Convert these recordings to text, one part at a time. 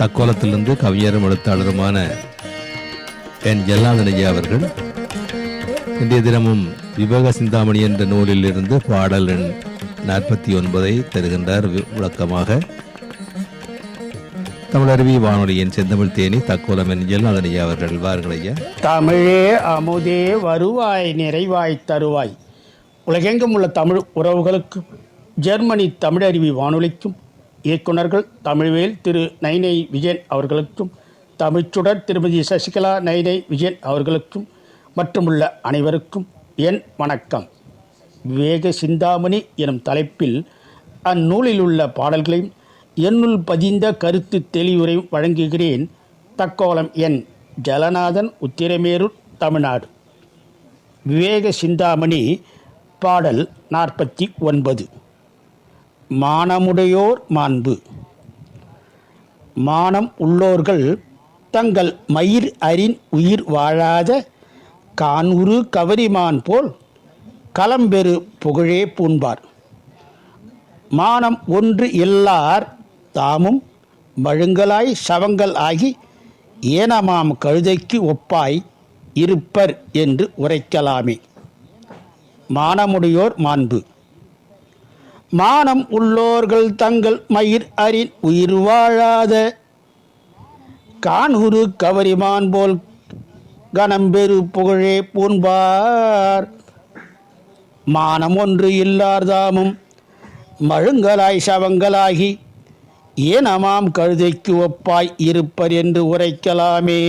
தக்கோலத்திலிருந்து கவிஞரும் எழுத்தாளருமான என் ஜல்லாதனையா அவர்கள் இன்றைய தினமும் விவேக சிந்தாமணி என்ற நூலில் இருந்து பாடல் எண் நாற்பத்தி ஒன்பதை தருகின்றார் விளக்கமாக. தமிழருவி வானொலியின் செந்தமிழ் தேனி தக்கோலம் என் ஜல்லாதனையா அவர்கள். வாருங்கள் ஐயா. தமிழே அமுதே வருவாய் நிறைவாய் தருவாய். உலகெங்கும் உள்ள தமிழ் உறவுகளுக்கும் ஜெர்மனி தமிழருவி வானொலிக்கும் இயக்குனர்கள் தமிழ்வேல் திரு நைனை விஜயன் அவர்களுக்கும் தமிழ்ச்சுடர் திருமதி சசிகலா நைனை விஜயன் அவர்களுக்கும் மற்றுமுள்ள அனைவருக்கும் என் வணக்கம். விவேக சிந்தாமணி எனும் தலைப்பில் அந்நூலில் உள்ள பாடல்களையும் என்னுள் பதிந்த கருத்து தெளிவுரை வழங்குகிறேன் தக்கோலம் என் ஜலநாதன் உத்திரமேரூர் தமிழ்நாடு. விவேக சிந்தாமணி பாடல் நாற்பத்தி ஒன்பது. மானமுடையோர் மாண்பு. மானம் உள்ளோர்கள் தங்கள் மயிர் அறின் உயிர் வாழாத கான்உரு கவரிமான் போல் களம்பெரு புகழே பூண்பார். மானம் ஒன்று எல்லார் தாமும் மழுங்கலாய் சவங்கள் ஆகி ஏனமாம் கழுதைக்கு ஒப்பாய் இருப்பர் என்று உரைக்கலாமே. மானமுடையோர் மாண்பு. மானம் உள்ளோர்கள் தங்கள் மயிர் அறின் உயிர் வாழாத. கான்குரு கவரிமான் போல் கணம்பெரு புகழே பூண்பார். மானம் ஒன்று இல்லார்தாமும் மழுங்கலாய் சவங்களாகி ஏனமாம் கழுதைக்கு ஒப்பாய் இருப்பர் என்று உரைக்கலாமே.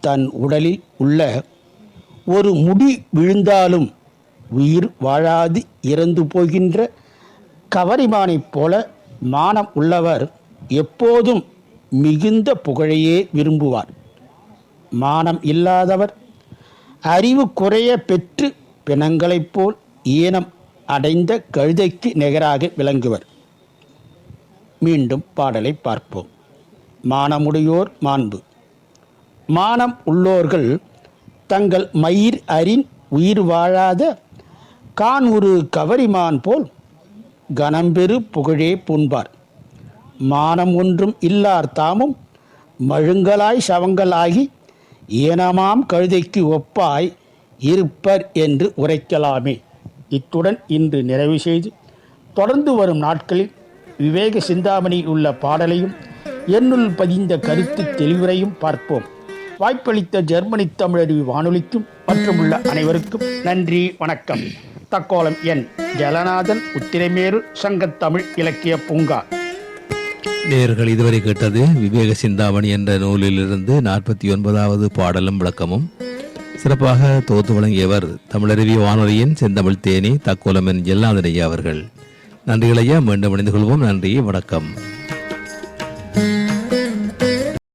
தன் உடலில் உள்ள ஒரு முடி விழுந்தாலும் உயிர் வாழாது இறந்து போகின்ற கவரிமானைப் போல மானம் உள்ளவர் எப்போதும் மிகுந்த புகழையே விரும்புவார். மானம் இல்லாதவர் அறிவு குறைய பெற்று பிணங்களைப் போல் ஈனம் அடைந்த கழுதைக்கு நிகராக விளங்குவர். மீண்டும் பாடலை பார்ப்போம். மானமுடையோர் மாண்பு. மானம் உள்ளோர்கள் தங்கள் மயிர் அறின் உயிர் வாழாத கான் ஒரு கவரிமான் போல் கனம்பெரு புகழே பூண்பார். மானம் ஒன்றும் இல்லார் தாமும் மழுங்கலாய் சவங்களாகி ஏனமாம் கழுதைக்கு ஒப்பாய் இருப்பர் என்று உரைக்கலாமே. இத்துடன் இன்று நிறைவு செய்து தொடர்ந்து வரும் நாட்களில் விவேக சிந்தாமணியில் உள்ள பாடலையும் என்னுள் பதிந்த கருத்து தெளிவுரையும் பார்ப்போம். வாய்ப்பளித்த ஜெர்மனி தமிழருவி வானொலிக்கும் மற்றும் உள்ள அனைவருக்கும் நன்றி வணக்கம். தக்கோலம் என். ஜலநாதன் உத்திரமேரு சங்கத்தமிழ் இலக்கிய பூங்கா. நேர்கள் இதுவரை கேட்டது விவேக சிந்தாமணி என்ற நூலிலிருந்து நாற்பத்தி ஒன்பதாவது பாடலும் விளக்கமும். சிறப்பாக தொகுத்து வழங்கியவர் தமிழருவி வானொலியின் செந்தமிழ் தேனி தக்கோலம் என் ஐயா அவர்கள். நன்றிகளையா மீண்டும் இணைந்து கொள்வோம். நன்றி வணக்கம்.